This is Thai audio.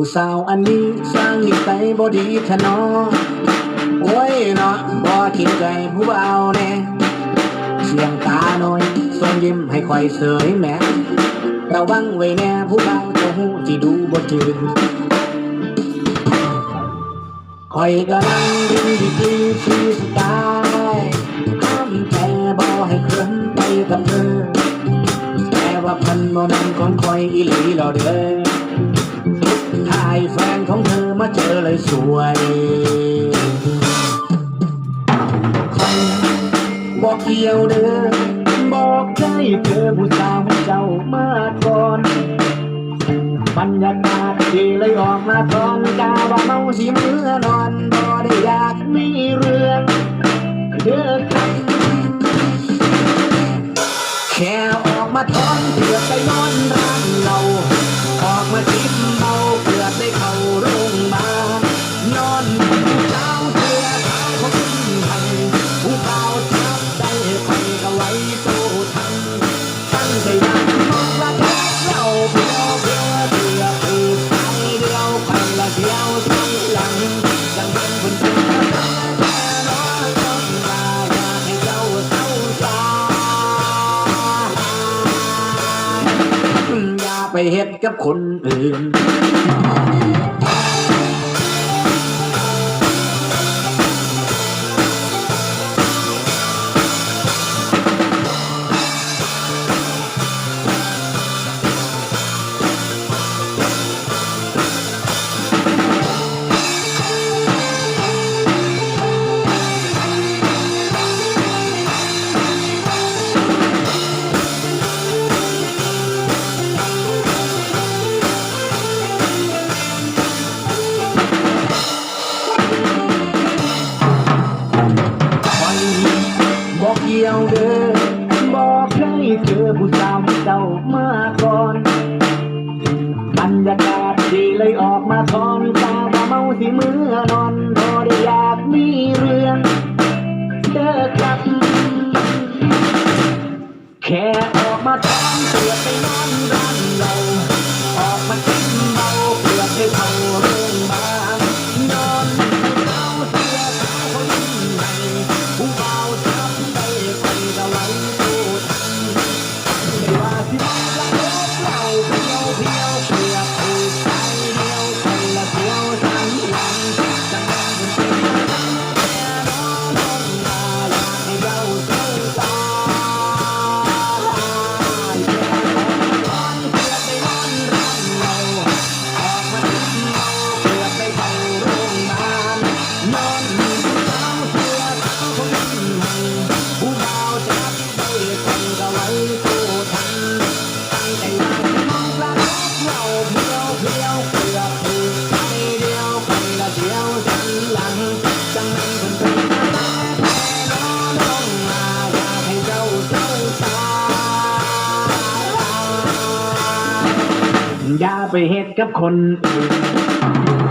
ผู้สาวอันนี้สร้างนิสัยบ่ดีทะนอโอ้ยเนาะบ่คิดใจผู้เบาแน่เสียงตาหน่อยส่งยิ้มให้คอยเสยแม่ระวังไว้แน่ผู้เบาเจ้าหูที่ดูบ่จืดคอยกำลังดินดีกรีฟรีสไสวยบอกเกี่ยวเด้อบอกใจเธอผู้สาวเจ้ามาก่อนบรรยากาศดีเลยออกมาตอนกาว่าเมาสิเมื่อนอนบ่ได้อยากมีเรื่องเด้อครับแค่ออกมาทอนเพื่อไปนอนร้านเราออกมาจิบเมาเพื่อได้เข้าโรง ไปเฮ็ดกับคนอื่น ที่ยวเด้อบอกให้เจอผู้สาวเจ้ามาก่อนบรรยากาศดีเลยออกมาทอนตาว่าเมาสิเมื่อนอนพอได้อยากมีเรื่องเด้อครับแค่ออกมาทอนเพื่อไปนอนร้านเรา ไอย่าไปเฮ็ดกับคนอื่น